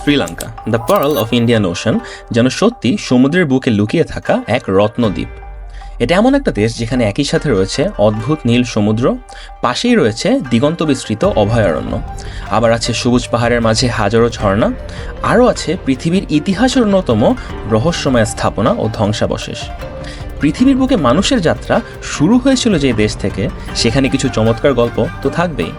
Sri Lanka, the pearl of Indian ocean, যেন সত্যি সমুদ্রের বুকে লুকিয়ে থাকা এক রত্নদ্বীপ এটা এমন একটা দেশ যেখানে একই সাথে রয়েছে অদ্ভুত নীল সমুদ্র, পাশেই রয়েছে দিগন্ত বিস্তৃত অভয়ারণ্য। আবার আছে সবুজ পাহাড়ের মাঝে হাজারো ঝর্ণা, আরও আছে পৃথিবীর ইতিহাসের অন্যতম রহস্যময় স্থাপনা ও ধ্বংসাবশেষ। পৃথিবীর বুকে মানুষের যাত্রা শুরু হয়েছিল যে দেশ থেকে, সেখানে কিছু চমৎকার গল্প তো থাকবেই।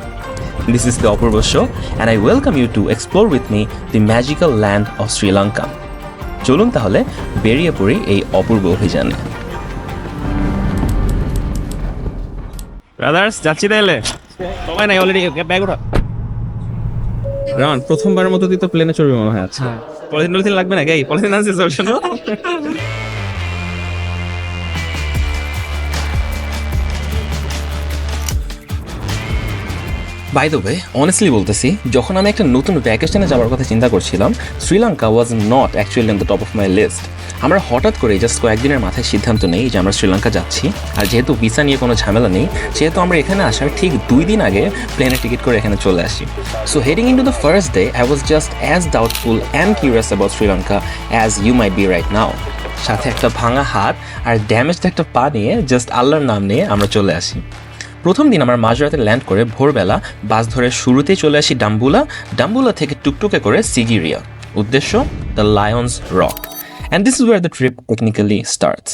This is the Apurbo show and I welcome you to explore with me the magical land of Sri Lanka চলুন তাহলে বেরিয়ে পড়ি এই অপূর্ব অভিযানে। ব্রাদার্স যাচ্ছি তাহলে? সময় নাই অলরেডি ব্যাগ ওঠা রান প্রথমবারের মতো তুই তো প্লেনে চড়বি মনে হয় আচ্ছা পলিথিন টলিথিন লাগবে না এই পলিথিন আনছিস ওর বাই দ্য ওয়ে অনেস্টলি বলতেছি, যখন আমি একটা নতুন ভ্যাকেশনে যাওয়ার কথা চিন্তা করছিলাম Sri Lanka was not actually on the top of my list আমরা হঠাৎ করে জাস্ট কয়েকদিনের মাথায় সিদ্ধান্ত নেই যে আমরা শ্রীলঙ্কা যাচ্ছি। আর যেহেতু ভিসা নিয়ে কোনো ঝামেলা নেই, সেহেতু আমরা এখানে আসার ঠিক দুই দিন আগে প্লেনের টিকিট করে এখানে চলে আসি। So heading in to the first day I was just as doubtful and curious about Sri Lanka as you might be right now সাথে একটা ভাঙা হাত আর ড্যামেজড একটা পা নিয়ে জাস্ট আল্লাহর নাম নিয়ে আমরা চলে আসি। প্রথম দিন আমরা মাঝরাতে ল্যান্ড করে ভোরবেলা বাস ধরে শুরুতেই চলে আসি ডাম্বুলা। ডাম্বুলা থেকে টুকটুকে করে সিগিরিয়া। উদ্দেশ্য, the lions rock. And this is where the trip technically starts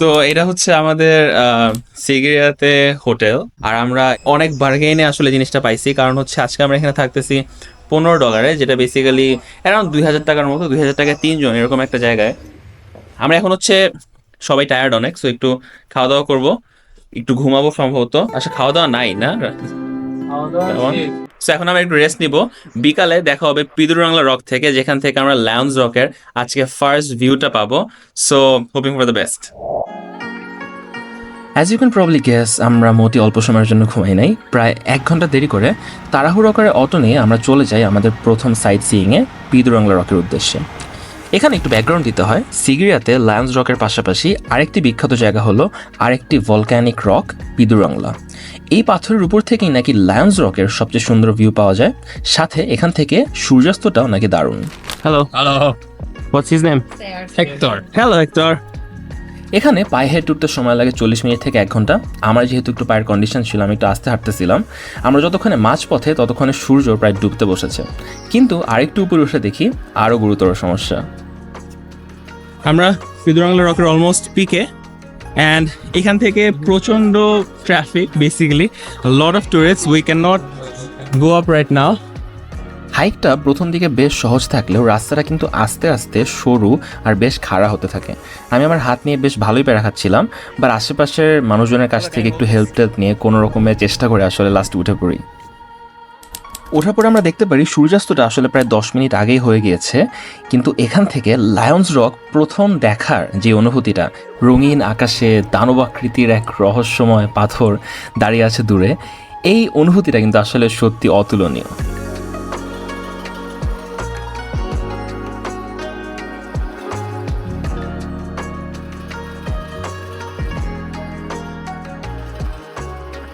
তো এটা হচ্ছে আমাদের সিগিরিয়াতে হোটেল। আর আমরা অনেক বার্গেইনে আসলে জিনিসটা পাইছি। কারণ হচ্ছে আজকে আমরা এখানে থাকতেছি পনেরো ডলারে, যেটা বেসিক্যালি অ্যারাউন্ড দুই হাজার টাকার মতো, দুই হাজার টাকায় তিনজন, এরকম একটা জায়গায়। আমরা এখন হচ্ছে সবাই টায়ার্ড অনেক সো একটু খাওয়া দাওয়া করব। একটু ঘুমাবো সম্ভবত। আচ্ছা খাওয়া দাওয়া নাই না? এখন আমরা একটু রেস্ট নিব। বিকালে দেখা হবে পিদুরাংলা রক থেকে যেখান থেকে আমরা লায়ন্স রকের আজকে ফার্স্ট ভিউটা পাবো। So hoping for the best as you can probably guess আমরা মোটি অল্প সময়ের জন্য ঘুমাই নাই। প্রায় এক ঘণ্টা দেরি করে তাড়াহুড়ো করে অটো নিয়ে আমরা চলে যাই আমাদের প্রথম সাইট সিইংয়ে পিদুরাংলা রকের উদ্দেশ্যে। এখানে একটু ব্যাকগ্রাউন্ড দিতে হয়। সিগিরিয়াতে লায়ন্স রকের পাশাপাশি আরেকটি বিখ্যাত জায়গা হলো আরেকটি ভলক্যানিক রক পিদুরাংলা এই পাথরের উপর থেকেই নাকি লায়ন্স রকের সবচেয়ে সুন্দর ভিউ পাওয়া যায়। সাথে এখান থেকে সূর্যাস্তটাও নাকি দারুণ। Hello hello what's his name Hector hello Hector এখানে পায়ে হেঁটে উঠতে সময় লাগে চল্লিশ মিনিট থেকে এক ঘণ্টা। আমার যেহেতু একটু পায়ের কন্ডিশন ছিল, আমি একটু আস্তে হাঁটতেছিলাম। আমরা যতক্ষণে মাঝ পথে ততক্ষণে সূর্য প্রায় ডুবতে বসেছে। কিন্তু আরেকটু উপরে উঠে দেখি আরও গুরুতর সমস্যা। আমরা পিদুরাংলা রকের অলমোস্ট পিকে অ্যান্ড এখান থেকে প্রচণ্ড traffic basically lot of tourist we can not go up right now হাইকটা প্রথম দিকে বেশ সহজ থাকলেও রাস্তাটা কিন্তু আস্তে আস্তে সরু আর বেশ খাড়া হতে থাকে। আমি আমার হাত নিয়ে বেশ ভালোই পেরা খাচ্ছিলাম বা আশেপাশের মানুষজনের কাছ থেকে একটু হেল্প টেল্প নিয়ে কোনো রকমের চেষ্টা করে আসলে লাস্ট উঠে পড়ি। ওঠার পরে আমরা দেখতে পারি সূর্যাস্তটা আসলে প্রায় দশ মিনিট আগেই হয়ে গিয়েছে, কিন্তু এখান থেকে লায়ন্স রক প্রথম দেখার যে অনুভূতিটা, রঙিন আকাশে দানবাকৃতির এক রহস্যময় পাথর দাঁড়িয়ে আছে দূরে, এই অনুভূতিটা কিন্তু আসলে সত্যি অতুলনীয়।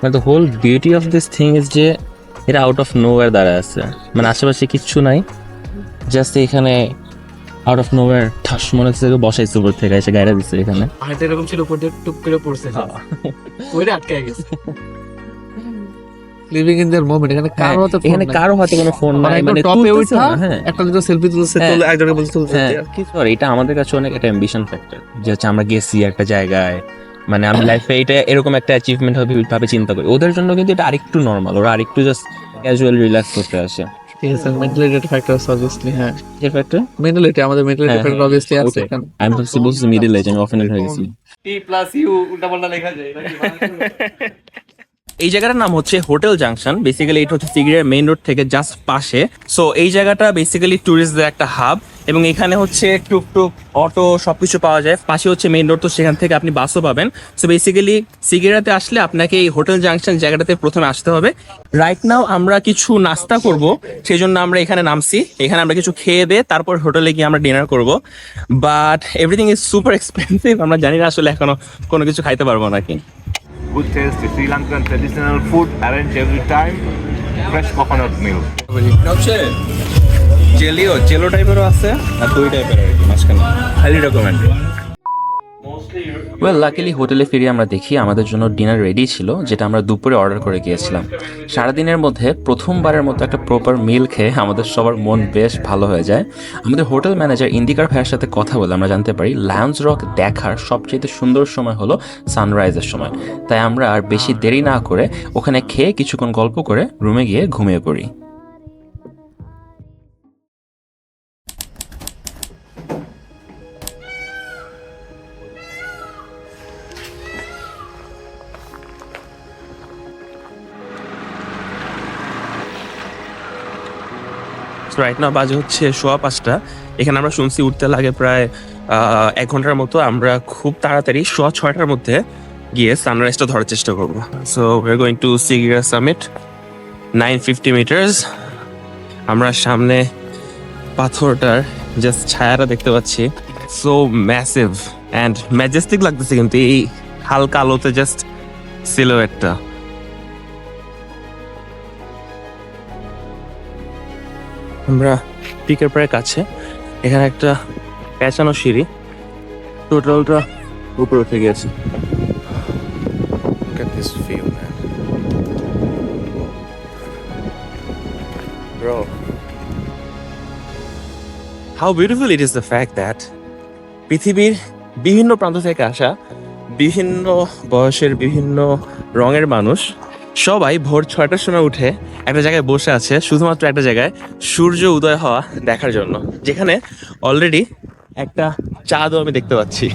মানে the whole beauty of this thing is যে এটা আউট অফ নোওয়ার দাঁড়ায় আছে। মানে আশেপাশে কিচ্ছু নাই। জাস্ট এখানে আউট অফ নোওয়ার ঠাস মনে হচ্ছে যে বসাইছে উপর থেকে এসে গাড়ি দিচ্ছে এখানে। হাইট এরকম ছিল উপর দিয়ে টুপ করে পড়ছে ওইটা আটকে গেছে। লিভিং ইন দেয়ার মোমেন্ট এখানে কারও হাতে এখানে কারও হাতে কোনো ফোন নাই মানে টপে না, হ্যাঁ। একটা দুটো সেলফি তুলছে হ্যাঁ। তুলে একজনকে বলছে তুলছে হ্যাঁ। কিছু এটা আমাদের কাছে অনেক একটা অ্যাম্বিশন ফ্যাক্টর যে হচ্ছে আমরা গেছি একটা জায়গায় মানে আমি লাইফে এটা এরকম একটা অ্যাচিভমেন্ট হবে ভাবে চিন্তা করি। ওদের জন্য কিন্তু এটা আরেকটু নর্মাল ওরা আরেকটু জাস্ট ক্যাজুয়াল রিল্যাক্স করতে আসে। ঠিক আছে মেন্টালিটি ফ্যাক্টর অবভিয়াসলি হ্যাঁ। যে ফ্যাক্টর মেন্টালিটি আমাদের মেন্টালিটি হ্যাঁ, ফ্যাক্টর অবভিয়াসলি আছে এজ আমি অফেন্ডেড হয়ে গেছি। টি প্লাস ইউ উল্টা পাল্টা লেখা যায় এই জায়গাটার নাম হচ্ছে হোটেল জাংশন। বেসিক্যালি এটা হচ্ছে সিগিরিয়ার মেইন রোড থেকে জাস্ট পাশে। সো এই জায়গাটা বেসিক্যালি ট্যুরিস্টদের একটা হাব এবং এখানে হচ্ছে টুকটুক অটো সবকিছু পাওয়া যায়। পাশে হচ্ছে মেইন রোড তো সেখান থেকে আপনি বাসও পাবেন। সো বেসিক্যালি সিগিরাতে আসলে আপনাকে এই হোটেল জাংশন জায়গাটাতে প্রথমে আসতে হবে। রাইট নাও আমরা কিছু নাস্তা করব সেই জন্য আমরা এখানে নামছি। এখানে আমরা কিছু খেয়ে দিয়ে তারপর হোটেলে গিয়ে আমরা ডিনার করব। But everything is super expensive আমরা জানি না আসলে এখনও কোনো কিছু খাইতে পারব নাকি। Good tasty Sri Lankan traditional food arranged every time. Fresh coconut milk. জেলিও, জেলো টাইপেরও আছে? আর দই টাইপের আর কি, মাঝখানে? হাইলি রেকমেন্ড ওয়েল লাকিলি হোটেলে ফিরে আমরা দেখি আমাদের জন্য ডিনার রেডি ছিল, যেটা আমরা দুপুরে অর্ডার করে গিয়েছিলাম। সারাদিনের মধ্যে প্রথমবারের মতো একটা প্রপার মিল খেয়ে আমাদের সবার মন বেশ ভালো হয়ে যায়। আমাদের হোটেল ম্যানেজার ইন্দিকার ভাইয়ের সাথে কথা বলে আমরা জানতে পারি লায়ন্স রক দেখার সবচেয়ে সুন্দর সময় হলো সানরাইজের সময়। তাই আমরা আর বেশি দেরি না করে ওখানে খেয়ে কিছুক্ষণ গল্প করে রুমে গিয়ে ঘুমিয়ে পড়ি। রাইট না বাজে হচ্ছে সোয়া পাঁচটা। এখানে আমরা শুনছি উঠতে লাগে প্রায় এক ঘণ্টার মতো। আমরা খুব তাড়াতাড়ি সোয়া ছয়টার মধ্যে গিয়ে সানরাইজটা ধরার চেষ্টা করব। So we're going to Sigiriya summit nine fifty metres আমরা সামনে পাথরটার জাস্ট ছায়াটা দেখতে পাচ্ছি। সো ম্যাসিভ অ্যান্ড ম্যাজেস্টিক লাগতেছে কিন্তু এই হালকা আলোতে জাস্ট সিলোয়েটটা আমরা পিকের প্রায় কাছে এখানে একটা পেঁচানো সিঁড়ি টোটালটা উপরে উঠে গেছে Look at this view, man. Bro. How beautiful it is the fact that পৃথিবীর বিভিন্ন প্রান্ত থেকে আসা বিভিন্ন বয়সের বিভিন্ন রঙের মানুষ সবাই ভোর ছয়টার সময় উঠে একটা জায়গায় বসে আছে, শুধুমাত্র একটা জায়গায় সূর্য উদয় হওয়া দেখার জন্য, যেখানে অলরেডি একটা চাঁদও আমি দেখতে পাচ্ছি।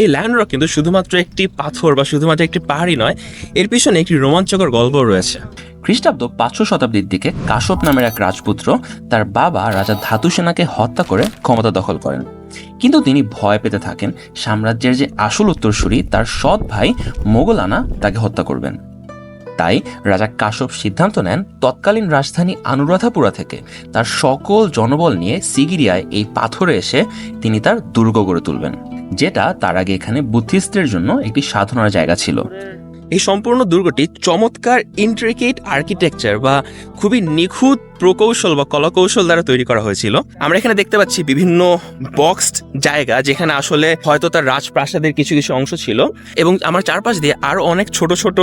এই ল্যান্ড রক কিন্তু শুধুমাত্র একটি পাথর বা শুধুমাত্র একটি পাহাড়ই নয়, এর পিছনে একটি রোমাঞ্চকর গল্প রয়েছে। খ্রিস্টাব্দ পাঁচশো শতাব্দীর দিকে কাশ্যপ নামের এক রাজপুত্র তার বাবা রাজা ধাতু সেনাকে হত্যা করে ক্ষমতা দখল করেন। কিন্তু তিনি ভয় পেতে থাকেন, সাম্রাজ্যের যে আসল উত্তরসূরি তার সৎ ভাই মোগলানা তাকে হত্যা করবেন। তাই রাজা কাশ্যপ সিদ্ধান্ত নেন, তৎকালীন রাজধানী আনুরাধাপুরা থেকে তার সকল জনবল নিয়ে সিগিরিয়ায় এই পাথরে এসে তিনি তার দুর্গ গড়ে তুলবেন। যেটা তার আগে এখানে বুদ্ধিস্টদের জন্য একটি সাধনার জায়গা ছিল। এই সম্পূর্ণ দুর্গটি চমৎকার ইন্ট্রিকেট আর্কিটেকচার বা খুবই নিখুঁত প্রকৌশল বা কলাকৌশল দ্বারা তৈরি করা হয়েছিল। আমরা এখানে দেখতে পাচ্ছি বিভিন্ন বক্সড জায়গা যেখানে আসলে হয়তো তার রাজপ্রাসাদের কিছু কিছু অংশ ছিল এবং আমার চারপাশ দিয়ে আরও অনেক ছোট ছোট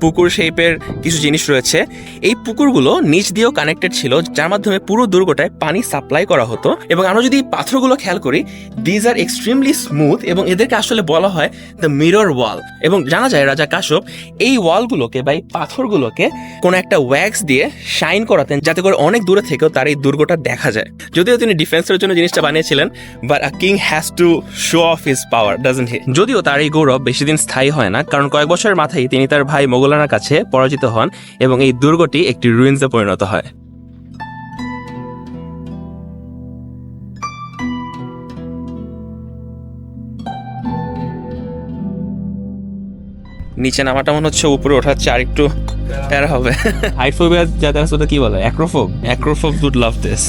পুকুর শেপের কিছু জিনিস রয়েছে। এই পুকুরগুলো নিচ দিয়েও কানেক্টেড ছিল, যার মাধ্যমে পুরো দুর্গটায় পানি সাপ্লাই করা হতো এবং আমরা যদি পাথরগুলো খেয়াল করি দিজ আর এক্সট্রিমলি স্মুথ এবং এদেরকে আসলে বলা হয় দ্য মিরর ওয়াল এবং জানা যায় রাজা কাশ্যপ এই ওয়ালগুলোকে বা এই পাথরগুলোকে কোনো একটা ওয়্যাক্স দিয়ে শাইন করাতেন যাতে করে অনেক দূরে থেকেও তার এই দুর্গটা দেখা যায়। যদিও তিনি ডিফেন্সের জন্য জিনিসটা বানিয়েছিলেন but a king has to show off his power doesn't he যদিও তার এই গৌরব বেশি দিন স্থায়ী হয় না, কারণ কয়েক বছরের মাথায় তিনি তার ভাই মোগলানার কাছে পরাজিত হন এবং এই দুর্গটি একটি রুইন্সে পরিণত হয়। নিচে নামাটা মনে হচ্ছে উপরে ওঠার চেয়ে আরেকটু প্যারা হবে। হাইট ফোবিয়া যাদের আছে ওটা কি বলে? Acrophobe? Acrophobe would love this.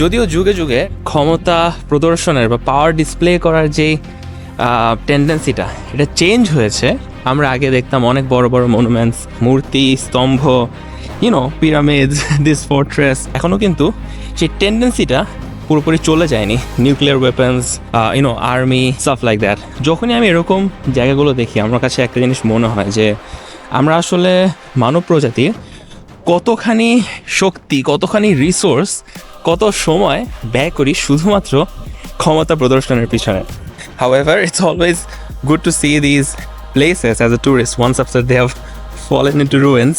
যদিও যুগে যুগে ক্ষমতা প্রদর্শনের বা পাওয়ার ডিসপ্লে করার যে টেন্ডেন্সিটা এটা চেঞ্জ হয়েছে। আমরা আগে দেখতাম অনেক বড় বড় মনুমেন্টস মূর্তি স্তম্ভ ইউনো পিরামিড দিস ফোর্ট্রেস এখনও কিন্তু সেই টেন্ডেন্সিটা পুরোপুরি চলে যায়নি। Nuclear weapons you know army stuff like that যখনই আমি এরকম জায়গাগুলো দেখি আমার কাছে একটা জিনিস মনে হয় যে আমরা আসলে মানব প্রজাতির কতখানি শক্তি কতখানি রিসোর্স কত সময় ব্যয় করি শুধুমাত্র ক্ষমতা প্রদর্শনের পিছনে। However, it's always good to see these places as a tourist once after they have fallen to ruins.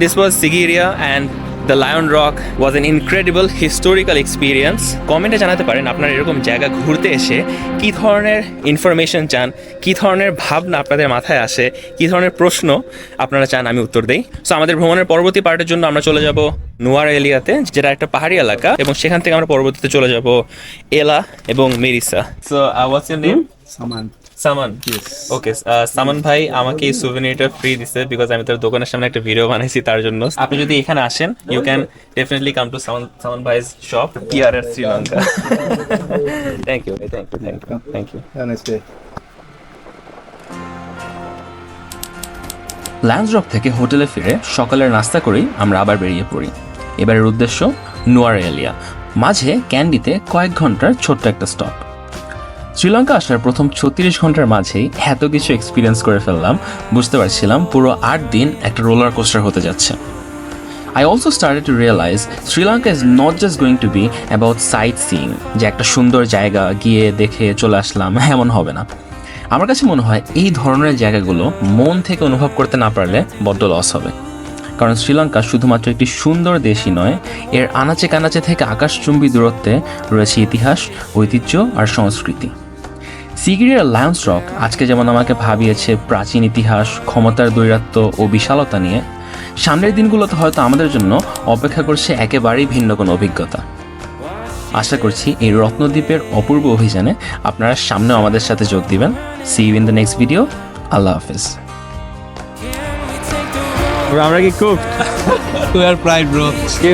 This was Sigiriya and the lion rock was an incredible historical experience কমেন্টে জানাতে পারেন আপনারা এরকম জায়গা ঘুরতে এসে কী ধরনের ইনফরমেশন চান কী ধরনের ভাবনা আপনাদের মাথায় আসে কী ধরনের প্রশ্ন আপনারা চান আমি উত্তর দেই। সো আমাদের ভ্রমণের পরবর্তী পার্টের জন্য আমরা চলে যাব নোয়ার এলিয়াতে যেটা একটা পাহাড়ি এলাকা এবং সেখান থেকে আমরা পরবর্তীতে চলে যাব এলা এবং Mirissa. So what's your name Saman Saman? Okay সামান ভাই আমাকে এই সুভেনিরটা ফ্রি দিছে বিকজ আমি তার দোকানের সামনে একটা ভিডিও বানাইছি তার জন্য। আপনি যদি এখানে আসেন you can definitely come to Saman Saman vice shop এর Sri Lanka thank you thank you thank you thank you থেকে হোটেলে ফিরে সকালের নাস্তা করেই আমরা আবার বেরিয়ে পড়ি। এবারের উদ্দেশ্য নোয়ার এলিয়া মাঝে ক্যান্ডিতে কয়েক ঘণ্টার ছোট্ট একটা স্টপ শ্রীলঙ্কা আসার প্রথম ছত্রিশ ঘণ্টার মাঝেই এত কিছু এক্সপিরিয়েন্স করে ফেললাম। বুঝতে পারছিলাম পুরো আট দিন একটা রোলার কোস্টার হতে যাচ্ছে। I also started to realise Sri Lanka is not just going to be about sightseeing যে একটা সুন্দর জায়গা গিয়ে দেখে চলে আসলাম এমন হবে না। আমার কাছে মনে হয় এই ধরনের জায়গাগুলো মন থেকে অনুভব করতে না পারলে বড্ড লস হবে। কারণ শ্রীলঙ্কা শুধুমাত্র একটি সুন্দর দেশই নয়, এর আনাচে কানাচে থেকে আকাশচুম্বী দূরত্বে রয়েছে ইতিহাস, ঐতিহ্য আর সংস্কৃতি। সিগিরিয়ার লায়ন্স রক আজকে যেমন আমাকে ভাবিয়েছে প্রাচীন ইতিহাস ক্ষমতার দৈরাত্য ও বিশালতা নিয়ে সামনের দিনগুলোতে হয়তো আমাদের জন্য অপেক্ষা করছে একেবারেই ভিন্ন কোনো অভিজ্ঞতা। আশা করছি এই রত্নদ্বীপের অপূর্ব অভিযানে আপনারা সামনেও আমাদের সাথে যোগ দিবেন। See you in the next video আল্লাহ হাফেজ। আমরা কি কুক We are pride, bro. কি